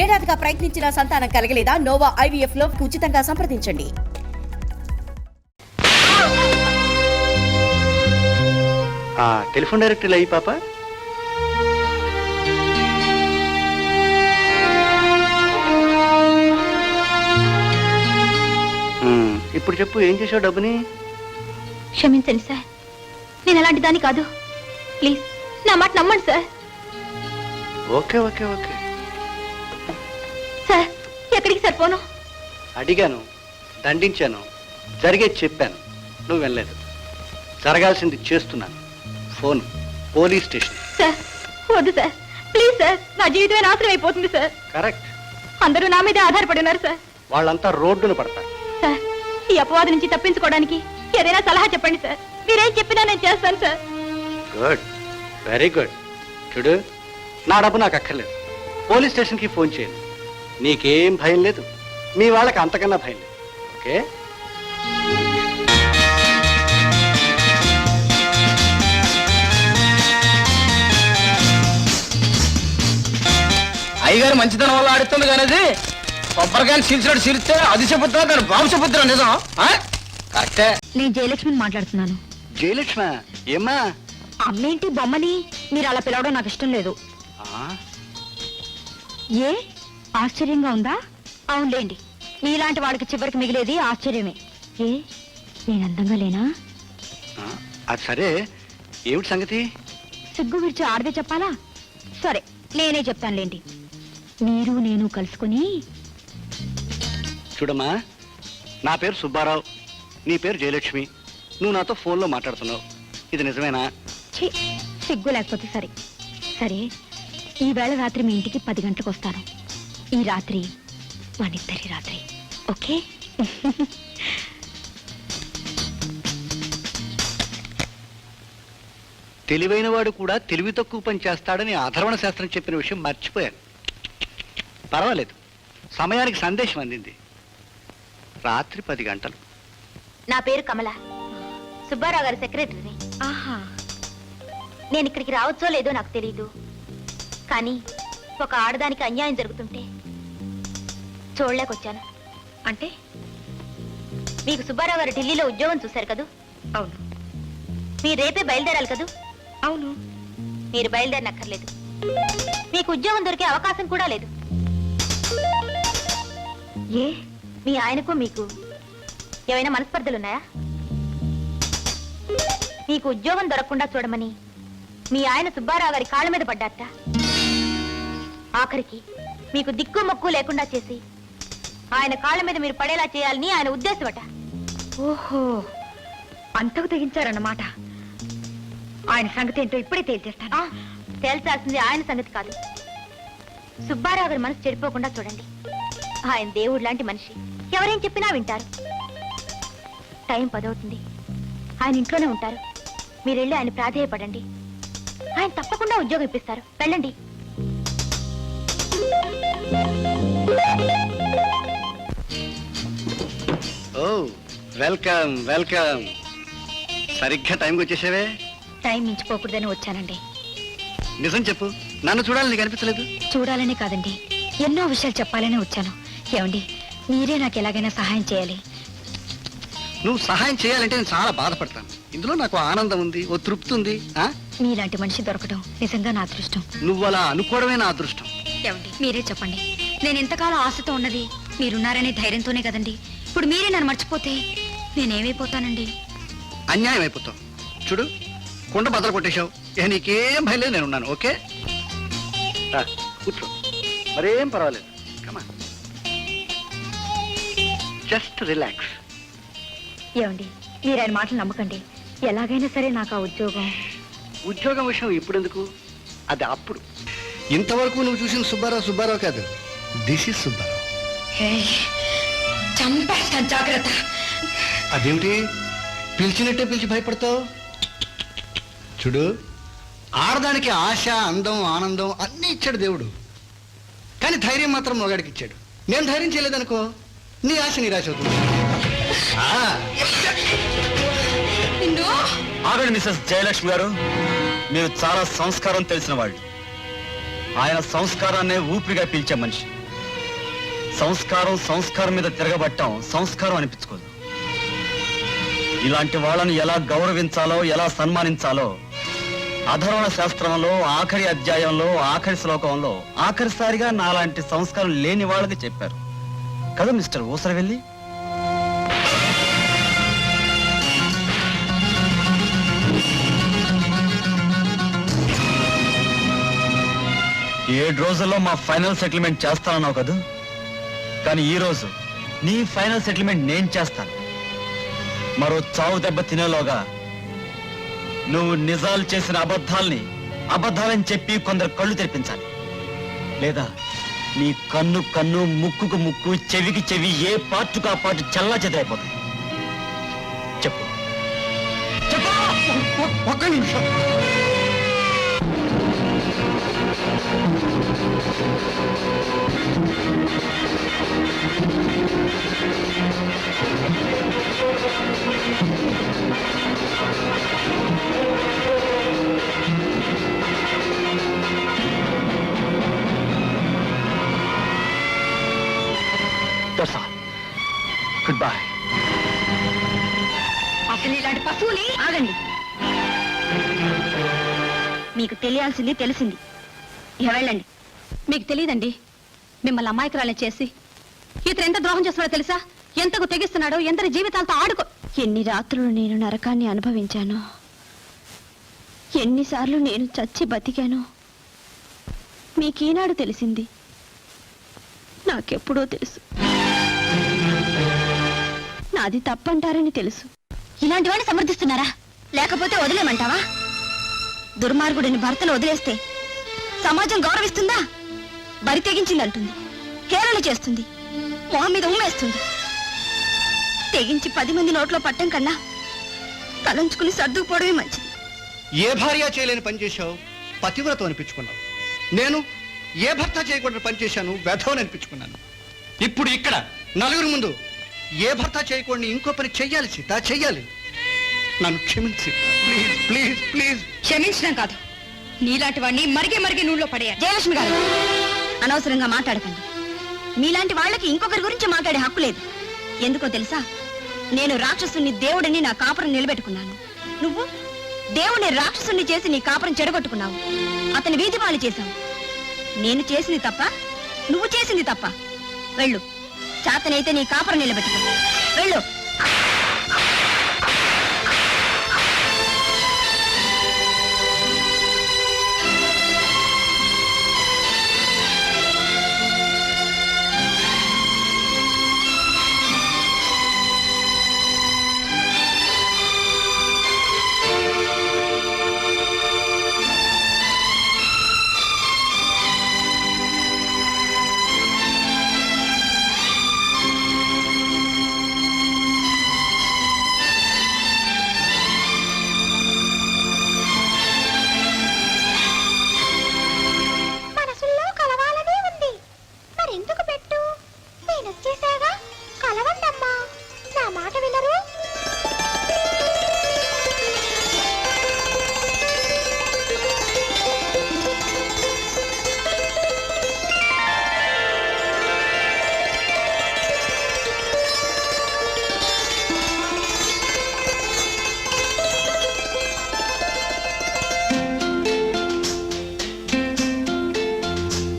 ఏడాదిగా ప్రయత్నించిన సంతానం కలగలేదా? నోవా ఐవీఎఫ్లో ఉచితంగా సంప్రదించండి. ఆ టెలిఫోన్ డైరెక్టర్లు అయ్యి పాప. ఇప్పుడు చెప్పు ఏం చేసావు డబ్బుని? క్షమించండి సార్. నేను అలాంటి దాన్ని కాదు. ప్లీజ్ నా మాట నమ్మండి sir. Okay okay okay. Sir ఎక్కడికి సరిపోను అడిగాను దండించాను జరిగేది చెప్పాను నువ్వు వెళ్ళలేదు జరగాల్సింది చేస్తున్నాను. Phone police station. సార్ వద్దు సార్. ప్లీజ్ సార్ నా జీవితమే నాశనం అయిపోతుంది సార్. కరెక్ట్. అందరూ నా మీదే ఆధారపడి ఉన్నారు సార్. వాళ్ళంతా రోడ్డున పడతారు. సార్ ఈ అపవాదు నుంచి తప్పించుకోవడానికి ఏదైనా సలహా చెప్పండి సార్. మీరేం చెప్పినా నేను చేస్తాను సార్. గుడ్. Very good. చూడు నా డబ్బు నాకు అక్కర్లేదు. పోలీస్ స్టేషన్కి ఫోన్ చేయండి. నీకేం భయం లేదు. మీ వాళ్ళకి అంతకన్నా భయం లేదు. ఓకే? అయ్యగారు మంచితనం వల్ల ఆడుతుంది కానీ అది కొబ్బరికాయలు చీల్చినట్టు చీలిస్తే అది చెబుతున్నా దాని బాబు చెబుతున్నా నిజం. ఆ? కరెక్టే. నేను జయలక్ష్మిని మాట్లాడుతున్నాను. జయలక్ష్మ ఏమ్మా? అమ్మేంటి బొమ్మని? మీరు అలా పిలవడం నాకు ఇష్టం లేదు. ఆ, ఏ? ఆశ్చర్యంగా ఉందా? అవునులేండి. మీలాంటి వాడికి చివరికి మిగిలేది ఆశ్చర్యమే. ఏ? నేను అందంగా లేనా? అది సరే. ఏమిటి సంగతి? సిగ్గు విడిచి ఆడదే చెప్పాలా? సరే నేనే చెప్తానులేండి. మీరు నేను కలుసుకుని చూడమ్మా నా పేరు సుబ్బారావు. నీ పేరు జయలక్ష్మి. నువ్వు నాతో ఫోన్లో మాట్లాడుతున్నావు. ఇది నిజమేనా? ఛీ సిగ్గు లేకపోతే సరే. సరే ఈ వేళ రాత్రి మీ ఇంటికి పది గంటలకు వస్తాను. ఈ రాత్రి మనిద్దరి రాత్రి ఓకే? తెలివైన వాడు కూడా తెలివి తక్కువ పని చేస్తాడని అధర్వణ శాస్త్రం చెప్పిన విషయం మర్చిపోయాను. పర్వాలేదు. సమయానికి సందేశం అందింది. రాత్రి పది గంటలు. నా పేరు కమల. సుబ్బారావు గారి సెక్రటరీని ఆహా. నేను ఇక్కడికి రావచ్చో లేదో నాకు తెలియదు కానీ ఒక ఆడదానికి అన్యాయం జరుగుతుంటే చూడలేకొచ్చాను అంటే? మీకు సుబ్బారావు గారు ఢిల్లీలో ఉద్యోగం చూశారు కదూ? అవును. మీరు రేపే బయలుదేరాలి కదూ? అవును. మీరు బయలుదేరనక్కర్లేదు. మీకు ఉద్యోగం దొరికే అవకాశం కూడా లేదు. ఏ? మీ ఆయనకు మీకు ఏమైనా మనస్పర్ధలున్నాయా? మీకు ఉద్యోగం దొరకకుండా చూడమని మీ ఆయన సుబ్బారావు గారి కాళ్ళ మీద పడ్డారట. ఆఖరికి మీకు దిక్కు మొక్కు లేకుండా చేసి ఆయన కాళ్ళ మీద మీరు పడేలా చేయాలని ఆయన ఉద్దేశమట ఓహో అంతకు తెగించారన్నమాట. ఆయన సంగతి ఏంటో ఇప్పుడే తేల్చేస్తాను. తేల్చాల్సింది ఆయన సంగతి కాదు. సుబ్బారావు గారి మనసు చెడిపోకుండా చూడండి. ఆయన దేవుడు లాంటి మనిషి. ఎవరేం చెప్పినా వింటారు. టైం పదవుతుంది. ఆయన ఇంట్లోనే ఉంటారు. మీరు వెళ్ళి ఆయన ప్రాధేయపడండి. ఆయన తప్పకుండా ఉద్యోగం ఇప్పిస్తారు. వెళ్ళండి. ఓ వెల్కమ్ వెల్కమ్. సరిగ్గా టైంకి వచ్చేసావే? టైం మించిపోకూడదని వచ్చానండి. నిజం చెప్పు నన్ను చూడాలని నీకు అనిపించలేదు? చూడాలనే కాదండి ఎన్నో విషయాలు చెప్పాలని వచ్చాను. ఏమండి మీరే నాకు ఎలాగైనా సహాయం చేయాలి. నువ్వు సహాయం చేయాలంటే నేను చాలా బాధపడతాను. ఇందులో నాకు ఆనందం ఉంది ఓ తృప్తి ఉంది ఆ? మీలాంటి మనిషి దొరకడం నిజంగా నా అదృష్టం. నువ్వు అలా అనుకోవడమే నా అదృష్టం. ఏమండి మీరే చెప్పండి. నేను ఎంతకాలం ఆశతో ఉన్నది మీరున్నారనే ధైర్యంతోనే కదండి. ఇప్పుడు మీరే నన్ను మర్చిపోతే నేనేమైపోతానండి? అన్యాయం అయిపోతావు చూడు కుండ బద్దలు కొట్టేశావు. ఇక నీకేం భయం లేదు నేను ఉన్నాను ఓకే? రా, కూర్చో. మరేం పర్వాలేదు. కమా జస్ట్ రిలాక్స్ ఏమండి మీరు ఆయన మాటలు నమ్మకండి. ఎలాగైనా సరే నాకు ఆ ఉద్యోగం. ఉద్యోగం విషయం ఇప్పుడెందుకు? అది అప్పుడు. ఇంతవరకు నువ్వు చూసిన సుబ్బారావు సుబ్బారావు కాదు దిస్ ఇస్ సుబ్బారావు. చంపేస్తాను జాగ్రత్త. అదేమిటి? పిలిచినట్టే పిలిచి భయపడతావు? చూడు ఆడదానికి ఆశ అందం ఆనందం అన్నీ ఇచ్చాడు దేవుడు. కానీ ధైర్యం మాత్రం మొగాడికి ఇచ్చాడు. నేను ధైర్యం చేయలేదనుకో నీ ఆశ నిరాశ అవుతుంది. ఆ, ఆగండి మిస్సెస్ జయలక్ష్మి గారు. మీరు చాలా సంస్కారం తెలిసిన వాళ్ళు. ఆయన సంస్కారాన్నే ఊపిరిగా పీల్చే మనిషి. సంస్కారం సంస్కారం మీద తిరగబట్టం సంస్కారం అనిపించుకోదు. ఇలాంటి వాళ్ళని ఎలా గౌరవించాలో ఎలా సన్మానించాలో అధర్వణ శాస్త్రంలో ఆఖరి అధ్యాయంలో ఆఖరి శ్లోకంలో ఆఖరిసారిగా నాలాంటి సంస్కారం లేని వాళ్ళకి చెప్పారు. కదా మిస్టర్ ఊసరవెల్లి? ఏడు రోజుల్లో మా ఫైనల్ సెటిల్మెంట్ చేస్తానన్నావు కదా? కానీ ఈ రోజు నీ ఫైనల్ సెటిల్మెంట్ నేను చేస్తాను. మరో చావు దెబ్బ తినేలోగా నువ్వు నిజాలు చేసిన అబద్ధాల్ని అబద్ధాలని చెప్పి కొందరు కళ్ళు తెరిపించాలి. లేదా నీ కన్ను కన్ను ముక్కుకు ముక్కు చెవికి చెవి ఏ పార్టుకు ఆ పాటు చల్లా చెదిరైపోతాయి. చెప్పు. చెప్పు! ఒక్క నిమిషం. గుడ్ బాయ్ అసలు ఇలాంటి పశువుని ఆగండి. మీకు తెలియాల్సింది తెలిసింది. ఇక వెళ్ళండి. మీకు తెలియదండి. మిమ్మల్ని అమాయకురాలని చేసి ఇతను ఎంత ద్రోహం చేస్తున్నాడో తెలుసా? ఎంతకు తెగిస్తున్నాడో ఎంతని జీవితాలతో ఆడుకో ఎన్ని రాత్రులు నేను నరకాన్ని అనుభవించాను. ఎన్నిసార్లు నేను చచ్చి బతికాను. మీకీనాడు తెలిసింది. నాకెప్పుడో తెలుసు. నాది తప్పంటారని తెలుసు. ఇలాంటి వాడిని సమర్థిస్తున్నారా? లేకపోతే వదిలేమంటావా? దుర్మార్గుడిని భర్తలు వదిలేస్తే సమాజం గౌరవిస్తుందా? బరి తెగించిందంటుంది. హేళన చేస్తుంది. మొహం మీద ఉమ్మేస్తుంది. తెగించి పది మంది నోట్లో పట్టం కన్నా తలంచుకుని సర్దుకుపోవడమే మంచిది. ఏ భార్య చేయలేని పని చేశావు? పతివ్రతం అనిపించుకున్నావు. నేను ఏ భర్త చేయకుండా పని చేశాను? వ్యధవని అనిపించుకున్నాను. ఇప్పుడు ఇక్కడ నలుగురు ముందు ఏ భర్త చేయకుండా ఇంకో పని చెయ్యాలి సీత చెయ్యాలి. నన్ను క్షమించి. Please please please. క్షమించడం కాదు. నీలాంటి వాడిని మరిగే మరిగే నూనెలో పడేయాలి. జయలక్ష్మి గారు అనవసరంగా మాట్లాడకండి. మీలాంటి వాళ్ళకి ఇంకొకరి గురించి మాట్లాడే హక్కు లేదు. ఎందుకో తెలుసా? నేను రాక్షసుని దేవుడిని నా కాపురం నిలబెట్టుకున్నాను. నువ్వు దేవుని రాక్షసుని చేసి నీ కాపురం చెడగొట్టుకున్నావు. అతని వీధి పాలు చేశావు. నేను చేసింది తప్ప నువ్వు చేసింది తప్ప. వెళ్ళు. చేతనైతే నీ కాపురం నిలబెట్టుకో. వెళ్ళు.